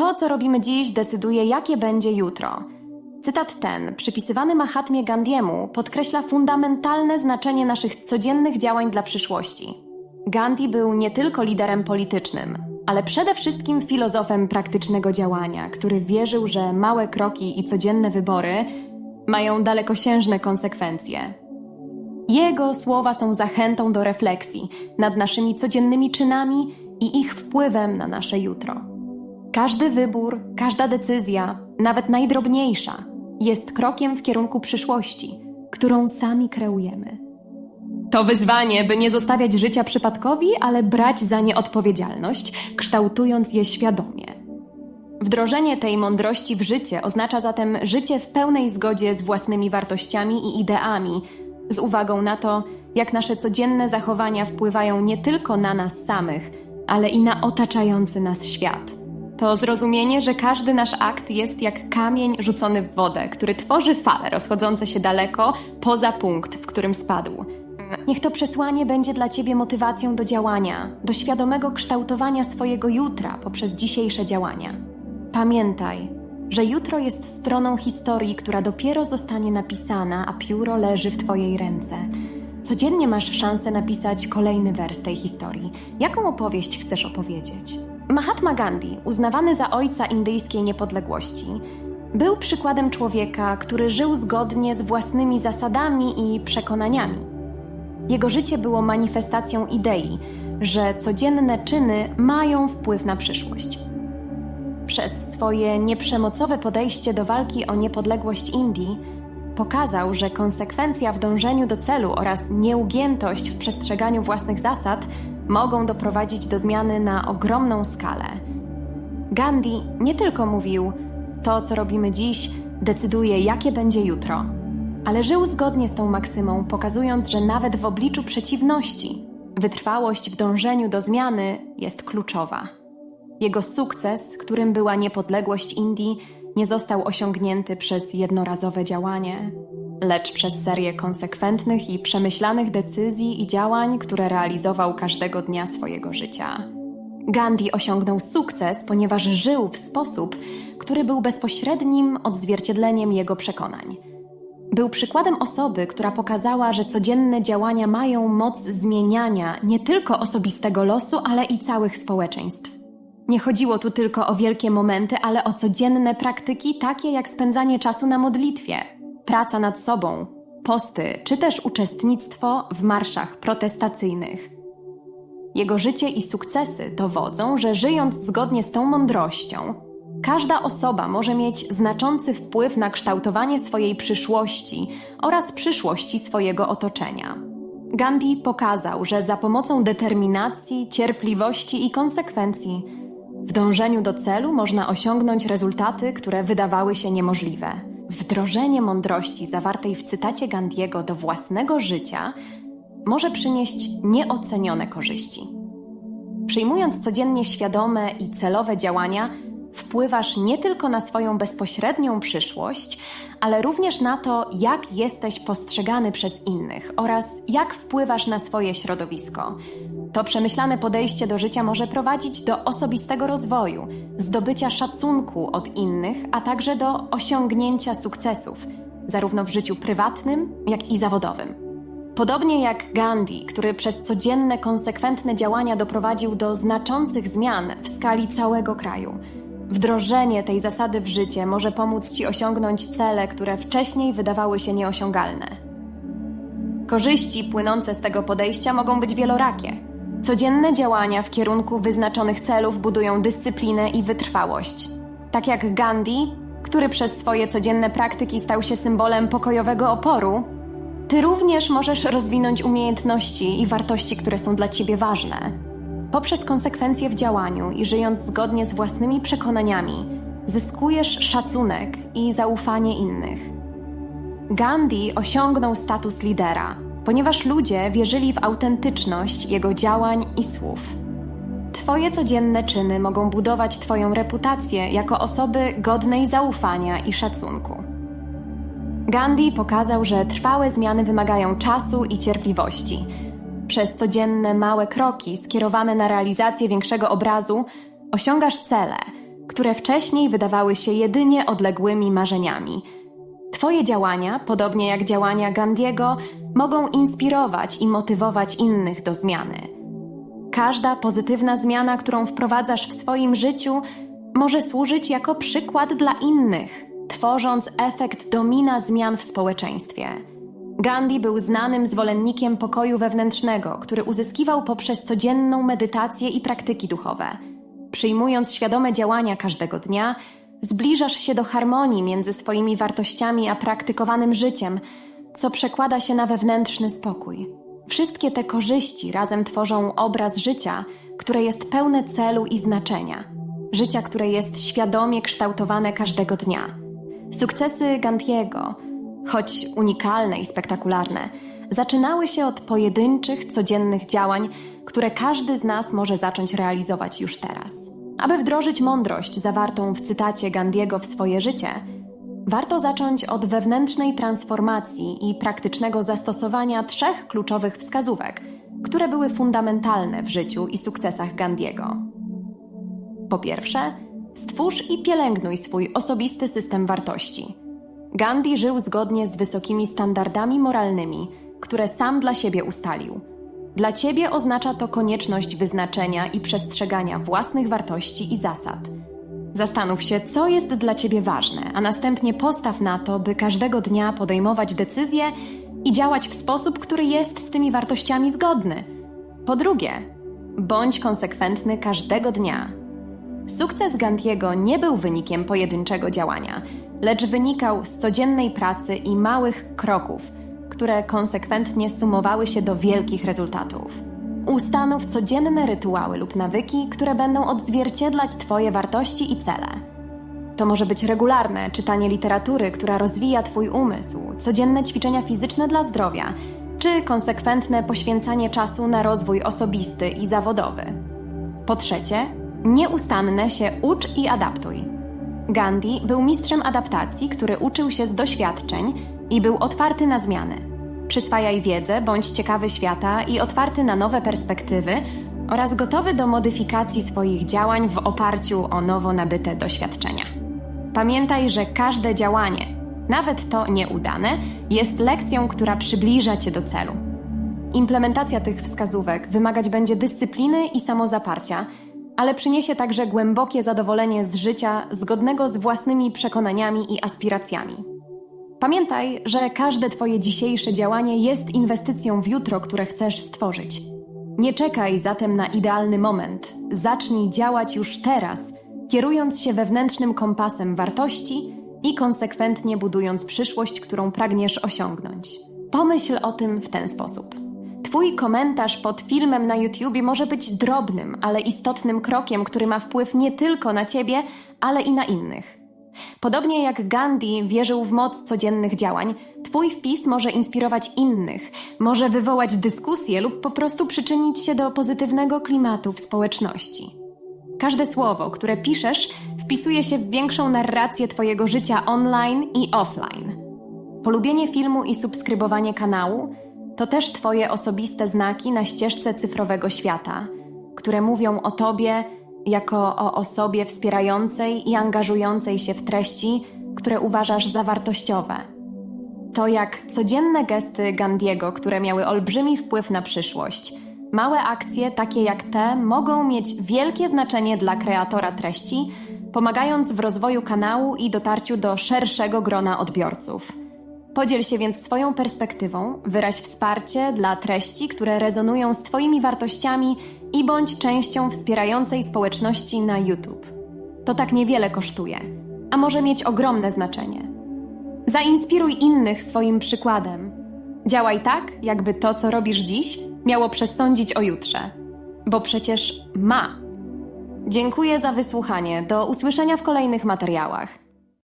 To, co robimy dziś, decyduje, jakie będzie jutro. Cytat ten, przypisywany Mahatmie Gandiemu, podkreśla fundamentalne znaczenie naszych codziennych działań dla przyszłości. Gandhi był nie tylko liderem politycznym, ale przede wszystkim filozofem praktycznego działania, który wierzył, że małe kroki i codzienne wybory mają dalekosiężne konsekwencje. Jego słowa są zachętą do refleksji nad naszymi codziennymi czynami i ich wpływem na nasze jutro. Każdy wybór, każda decyzja, nawet najdrobniejsza, jest krokiem w kierunku przyszłości, którą sami kreujemy. To wyzwanie, by nie zostawiać życia przypadkowi, ale brać za nie odpowiedzialność, kształtując je świadomie. Wdrożenie tej mądrości w życie oznacza zatem życie w pełnej zgodzie z własnymi wartościami i ideami, z uwagą na to, jak nasze codzienne zachowania wpływają nie tylko na nas samych, ale i na otaczający nas świat. To zrozumienie, że każdy nasz akt jest jak kamień rzucony w wodę, który tworzy fale rozchodzące się daleko poza punkt, w którym spadł. Niech to przesłanie będzie dla Ciebie motywacją do działania, do świadomego kształtowania swojego jutra poprzez dzisiejsze działania. Pamiętaj, że jutro jest stroną historii, która dopiero zostanie napisana, a pióro leży w Twojej ręce. Codziennie masz szansę napisać kolejny wers tej historii. Jaką opowieść chcesz opowiedzieć? Mahatma Gandhi, uznawany za ojca indyjskiej niepodległości, był przykładem człowieka, który żył zgodnie z własnymi zasadami i przekonaniami. Jego życie było manifestacją idei, że codzienne czyny mają wpływ na przyszłość. Przez swoje nieprzemocowe podejście do walki o niepodległość Indii pokazał, że konsekwencja w dążeniu do celu oraz nieugiętość w przestrzeganiu własnych zasad mogą doprowadzić do zmiany na ogromną skalę. Gandhi nie tylko mówił: To, co robimy dziś, decyduje, jakie będzie jutro, ale żył zgodnie z tą maksymą, pokazując, że nawet w obliczu przeciwności, wytrwałość w dążeniu do zmiany jest kluczowa. Jego sukces, którym była niepodległość Indii, nie został osiągnięty przez jednorazowe działanie, lecz przez serię konsekwentnych i przemyślanych decyzji i działań, które realizował każdego dnia swojego życia. Gandhi osiągnął sukces, ponieważ żył w sposób, który był bezpośrednim odzwierciedleniem jego przekonań. Był przykładem osoby, która pokazała, że codzienne działania mają moc zmieniania nie tylko osobistego losu, ale i całych społeczeństw. Nie chodziło tu tylko o wielkie momenty, ale o codzienne praktyki, takie jak spędzanie czasu na modlitwie, praca nad sobą, posty, czy też uczestnictwo w marszach protestacyjnych. Jego życie i sukcesy dowodzą, że żyjąc zgodnie z tą mądrością, każda osoba może mieć znaczący wpływ na kształtowanie swojej przyszłości oraz przyszłości swojego otoczenia. Gandhi pokazał, że za pomocą determinacji, cierpliwości i konsekwencji w dążeniu do celu można osiągnąć rezultaty, które wydawały się niemożliwe. Wdrożenie mądrości zawartej w cytacie Gandiego do własnego życia może przynieść nieocenione korzyści. Przyjmując codziennie świadome i celowe działania, wpływasz nie tylko na swoją bezpośrednią przyszłość, ale również na to, jak jesteś postrzegany przez innych oraz jak wpływasz na swoje środowisko. To przemyślane podejście do życia może prowadzić do osobistego rozwoju, zdobycia szacunku od innych, a także do osiągnięcia sukcesów, zarówno w życiu prywatnym, jak i zawodowym. Podobnie jak Gandhi, który przez codzienne, konsekwentne działania doprowadził do znaczących zmian w skali całego kraju. Wdrożenie tej zasady w życie może pomóc Ci osiągnąć cele, które wcześniej wydawały się nieosiągalne. Korzyści płynące z tego podejścia mogą być wielorakie. Codzienne działania w kierunku wyznaczonych celów budują dyscyplinę i wytrwałość. Tak jak Gandhi, który przez swoje codzienne praktyki stał się symbolem pokojowego oporu, ty również możesz rozwinąć umiejętności i wartości, które są dla ciebie ważne. Poprzez konsekwencje w działaniu i żyjąc zgodnie z własnymi przekonaniami, zyskujesz szacunek i zaufanie innych. Gandhi osiągnął status lidera, ponieważ ludzie wierzyli w autentyczność jego działań i słów. Twoje codzienne czyny mogą budować Twoją reputację jako osoby godnej zaufania i szacunku. Gandhi pokazał, że trwałe zmiany wymagają czasu i cierpliwości. Przez codzienne małe kroki skierowane na realizację większego obrazu osiągasz cele, które wcześniej wydawały się jedynie odległymi marzeniami. Twoje działania, podobnie jak działania Gandiego, mogą inspirować i motywować innych do zmiany. Każda pozytywna zmiana, którą wprowadzasz w swoim życiu, może służyć jako przykład dla innych, tworząc efekt domina zmian w społeczeństwie. Gandhi był znanym zwolennikiem pokoju wewnętrznego, który uzyskiwał poprzez codzienną medytację i praktyki duchowe. Przyjmując świadome działania każdego dnia, zbliżasz się do harmonii między swoimi wartościami a praktykowanym życiem, co przekłada się na wewnętrzny spokój. Wszystkie te korzyści razem tworzą obraz życia, które jest pełne celu i znaczenia. Życia, które jest świadomie kształtowane każdego dnia. Sukcesy Gandiego, choć unikalne i spektakularne, zaczynały się od pojedynczych, codziennych działań, które każdy z nas może zacząć realizować już teraz. Aby wdrożyć mądrość zawartą w cytacie Gandiego w swoje życie, warto zacząć od wewnętrznej transformacji i praktycznego zastosowania trzech kluczowych wskazówek, które były fundamentalne w życiu i sukcesach Gandiego. Po pierwsze, stwórz i pielęgnuj swój osobisty system wartości. Gandhi żył zgodnie z wysokimi standardami moralnymi, które sam dla siebie ustalił. Dla ciebie oznacza to konieczność wyznaczenia i przestrzegania własnych wartości i zasad. Zastanów się, co jest dla ciebie ważne, a następnie postaw na to, by każdego dnia podejmować decyzje i działać w sposób, który jest z tymi wartościami zgodny. Po drugie, bądź konsekwentny każdego dnia, Sukces Gandiego nie był wynikiem pojedynczego działania, lecz wynikał z codziennej pracy i małych kroków, które konsekwentnie sumowały się do wielkich rezultatów. Ustanów codzienne rytuały lub nawyki, które będą odzwierciedlać Twoje wartości i cele. To może być regularne czytanie literatury, która rozwija Twój umysł, codzienne ćwiczenia fizyczne dla zdrowia, czy konsekwentne poświęcanie czasu na rozwój osobisty i zawodowy. Po trzecie, Nieustanne się ucz i adaptuj. Gandhi był mistrzem adaptacji, który uczył się z doświadczeń i był otwarty na zmiany. Przyswajaj wiedzę, bądź ciekawy świata i otwarty na nowe perspektywy oraz gotowy do modyfikacji swoich działań w oparciu o nowo nabyte doświadczenia. Pamiętaj, że każde działanie, nawet to nieudane, jest lekcją, która przybliża cię do celu. Implementacja tych wskazówek wymagać będzie dyscypliny i samozaparcia ale przyniesie także głębokie zadowolenie z życia zgodnego z własnymi przekonaniami i aspiracjami. Pamiętaj, że każde Twoje dzisiejsze działanie jest inwestycją w jutro, które chcesz stworzyć. Nie czekaj zatem na idealny moment. Zacznij działać już teraz, kierując się wewnętrznym kompasem wartości i konsekwentnie budując przyszłość, którą pragniesz osiągnąć. Pomyśl o tym w ten sposób. Twój komentarz pod filmem na YouTubie może być drobnym, ale istotnym krokiem, który ma wpływ nie tylko na Ciebie, ale i na innych. Podobnie jak Gandhi wierzył w moc codziennych działań, Twój wpis może inspirować innych, może wywołać dyskusję lub po prostu przyczynić się do pozytywnego klimatu w społeczności. Każde słowo, które piszesz, wpisuje się w większą narrację Twojego życia online i offline. Polubienie filmu i subskrybowanie kanału to też Twoje osobiste znaki na ścieżce cyfrowego świata, które mówią o Tobie jako o osobie wspierającej i angażującej się w treści, które uważasz za wartościowe. To jak codzienne gesty Gandiego, które miały olbrzymi wpływ na przyszłość. Małe akcje, takie jak te, mogą mieć wielkie znaczenie dla kreatora treści, pomagając w rozwoju kanału i dotarciu do szerszego grona odbiorców. Podziel się więc swoją perspektywą, wyraź wsparcie dla treści, które rezonują z Twoimi wartościami i bądź częścią wspierającej społeczności na YouTube. To tak niewiele kosztuje, a może mieć ogromne znaczenie. Zainspiruj innych swoim przykładem. Działaj tak, jakby to, co robisz dziś, miało przesądzić o jutrze, bo przecież ma. Dziękuję za wysłuchanie. Do usłyszenia w kolejnych materiałach.